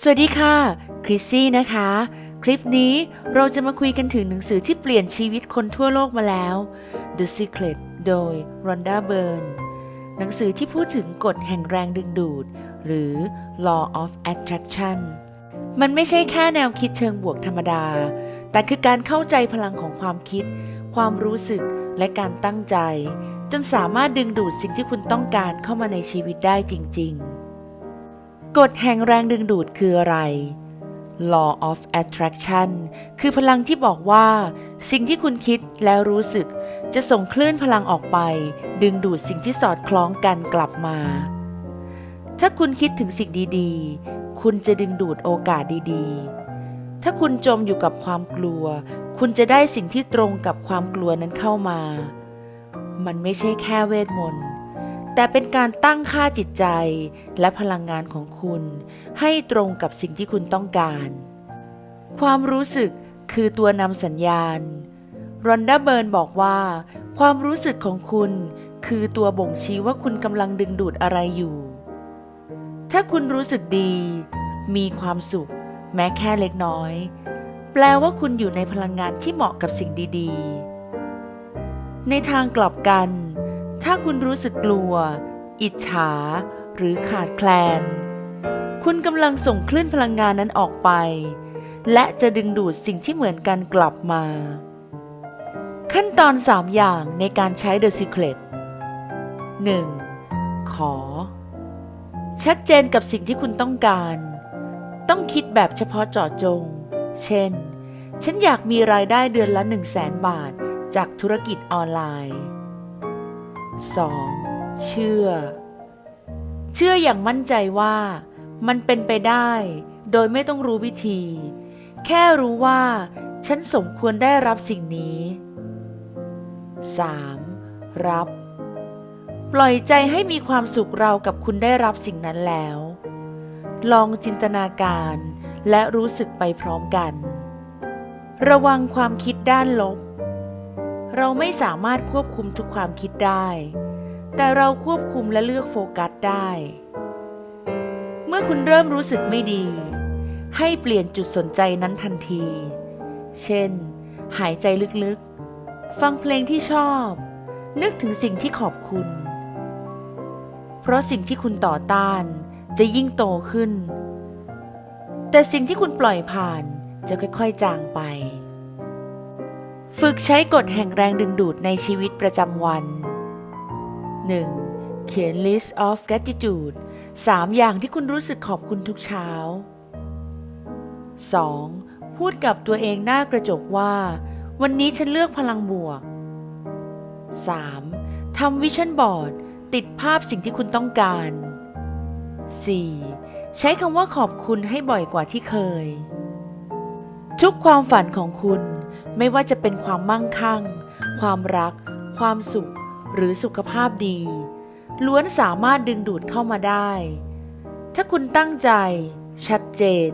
สวัสดีค่ะ คริสซี่นะคะ คลิปนี้เราจะมาคุยกันถึงหนังสือที่เปลี่ยนชีวิตคนทั่วโลกมาแล้ว The Secret โดย Rhonda Byrne หนังสือที่พูดถึงกฎแห่งแรงดึงดูด หรือ Law of Attraction มันไม่ใช่แค่แนวคิดเชิงบวกธรรมดา แต่คือการเข้าใจพลังของความคิด ความรู้สึก และการตั้งใจ จนสามารถดึงดูดสิ่งที่คุณต้องการเข้ามาในชีวิตได้จริง ๆ กฎแห่งแรงดึงดูดคืออะไร Law of Attraction คือพลังที่บอกว่า สิ่งที่คุณคิดและรู้สึก จะส่งคลื่นพลังออกไป ดึงดูดสิ่งที่สอดคล้องกันกลับมา ถ้าคุณคิดถึงสิ่งดีๆ คุณจะดึงดูดโอกาสดีๆ ถ้าคุณจมอยู่กับความกลัว คุณจะได้สิ่งที่ตรงกับความกลัวนั้นเข้ามา มันไม่ใช่แค่เวทมนต์ แต่เป็นการตั้งค่าจิตใจและพลังงานของคุณ ให้ตรงกับสิ่งที่คุณต้องการ ความรู้สึกคือตัวนำสัญญาณรอนดาเบิร์นบอกว่า ความรู้สึกของคุณคือตัวบ่งชี้ว่าคุณกำลังดึงดูดอะไรอยู่ ถ้าคุณรู้สึกดี มีความสุข แม้แค่เล็กน้อย แปลว่าคุณอยู่ในพลังงานที่เหมาะกับสิ่งดี ๆ ในทางกลับกัน ถ้าคุณรู้สึกกลัว อิจฉา หรือขาดแคลน คุณกำลังส่งคลื่นพลังงานนั้นออกไป และจะดึงดูดสิ่งที่เหมือนกันกลับมา ขั้นตอน 3 อย่างในการใช้ The Secret 1. ขอ ชัดเจนกับสิ่งที่คุณต้องการ ต้องคิดแบบเฉพาะเจาะจง เช่น ฉันอยากมีรายได้เดือนละ 1 0 0 0 0แบาท จากธุรกิจออนไลน์ 2. เชื่อ เชื่ออย่างมั่นใจว่า มันเป็นไปได้ โดยไม่ต้องรู้วิธี แค่รู้ว่า ฉันสมควรได้รับสิ่งนี้ 3. รับ ปล่อยใจให้มีความสุขเรากับคุณได้รับสิ่งนั้นแล้ว ลองจินตนาการและรู้สึกไปพร้อมกัน ระวังความคิดด้านลบ เราไม่สามารถควบคุมทุกความคิดได้ แต่เราควบคุมและเลือกโฟกัสได้ เมื่อคุณเริ่มรู้สึกไม่ดี ให้เปลี่ยนจุดสนใจนั้นทันที เช่น หายใจลึกๆ ฟังเพลงที่ชอบ นึกถึงสิ่งที่ขอบคุณ เพราะสิ่งที่คุณต่อต้านจะยิ่งโตขึ้น แต่สิ่งที่คุณปล่อยผ่านจะค่อยๆจางไป ฝึกใช้กฎแห่งแรงดึงดูดในชีวิตประจำวัน 1. เขียน list of gratitude 3 อย่างที่คุณรู้สึกขอบคุณทุกเช้า 2. พูดกับตัวเองหน้ากระจกว่า วันนี้ฉันเลือกพลังบวก 3. ทำวิชั่นบอร์ดติดภาพสิ่งที่คุณต้องการ 4. ใช้คำว่าขอบคุณให้บ่อยกว่าที่เคย ทุกความฝันของคุณ ไม่ว่าจะเป็นความมั่งคั่ง ความรัก ความสุข หรือสุขภาพดี ล้วนสามารถดึงดูดเข้ามาได้ ถ้าคุณตั้งใจ ชัดเจน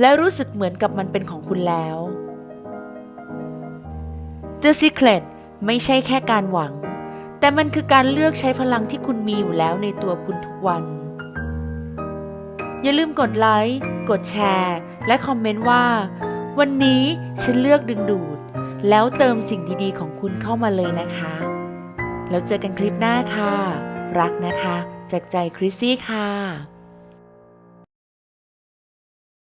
และรู้สึกเหมือนกับมันเป็นของคุณแล้ว The Secret ไม่ใช่แค่การหวัง แต่มันคือการเลือกใช้พลังที่คุณมีอยู่แล้วในตัวคุณทุกวัน อย่าลืมกดไลค์ กดแชร์ และคอมเมนต์ว่า วันนี้ฉันเลือกดึงดูด แล้วเติมสิ่งดีๆ ของคุณเข้ามาเลยนะคะ แล้วเจอกันคลิปหน้าค่ะ รักนะคะ จากใจคริสซี่ค่ะ